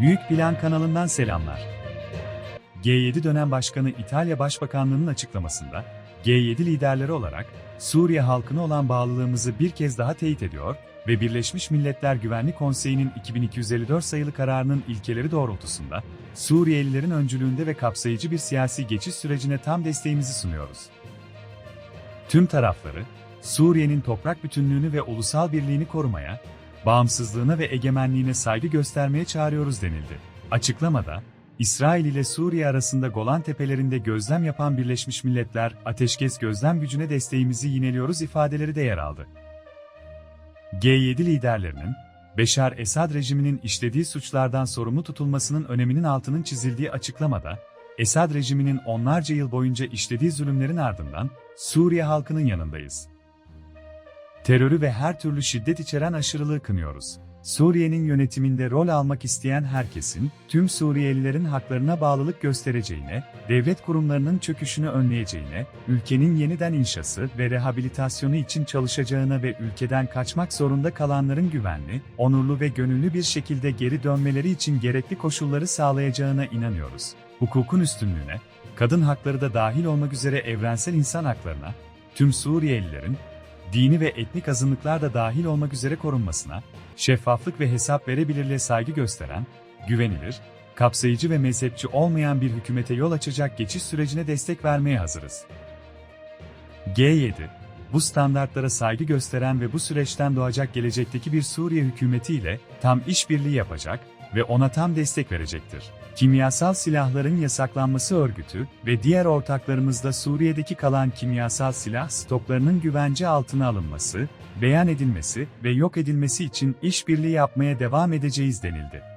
Büyük Plan kanalından selamlar. G7 dönem başkanı İtalya Başbakanlığı'nın açıklamasında, G7 liderleri olarak Suriye halkına olan bağlılığımızı bir kez daha teyit ediyor ve Birleşmiş Milletler Güvenlik Konseyi'nin 2254 sayılı kararının ilkeleri doğrultusunda Suriyelilerin öncülüğünde ve kapsayıcı bir siyasi geçiş sürecine tam desteğimizi sunuyoruz. Tüm tarafları, Suriye'nin toprak bütünlüğünü ve ulusal birliğini korumaya, bağımsızlığına ve egemenliğine saygı göstermeye çağırıyoruz denildi. Açıklamada, İsrail ile Suriye arasında Golan Tepelerinde gözlem yapan Birleşmiş Milletler, ateşkes gözlem gücüne desteğimizi yineliyoruz ifadeleri de yer aldı. G7 liderlerinin, Beşar Esad rejiminin işlediği suçlardan sorumlu tutulmasının öneminin altının çizildiği açıklamada, Esad rejiminin onlarca yıl boyunca işlediği zulümlerin ardından Suriye halkının yanındayız. Terörü ve her türlü şiddet içeren aşırılığı kınıyoruz. Suriye'nin yönetiminde rol almak isteyen herkesin, tüm Suriyelilerin haklarına bağlılık göstereceğine, devlet kurumlarının çöküşünü önleyeceğine, ülkenin yeniden inşası ve rehabilitasyonu için çalışacağına ve ülkeden kaçmak zorunda kalanların güvenli, onurlu ve gönüllü bir şekilde geri dönmeleri için gerekli koşulları sağlayacağına inanıyoruz. Hukukun üstünlüğüne, kadın hakları da dahil olmak üzere evrensel insan haklarına, tüm Suriyelilerin, dini ve etnik azınlıklar da dahil olmak üzere korunmasına, şeffaflık ve hesap verebilirliğe saygı gösteren, güvenilir, kapsayıcı ve mezhepçi olmayan bir hükümete yol açacak geçiş sürecine destek vermeye hazırız. G7, bu standartlara saygı gösteren ve bu süreçten doğacak gelecekteki bir Suriye hükümetiyle tam işbirliği yapacak ve ona tam destek verecektir. Kimyasal silahların yasaklanması örgütü ve diğer ortaklarımızla Suriye'deki kalan kimyasal silah stoklarının güvence altına alınması, beyan edilmesi ve yok edilmesi için işbirliği yapmaya devam edeceğiz denildi.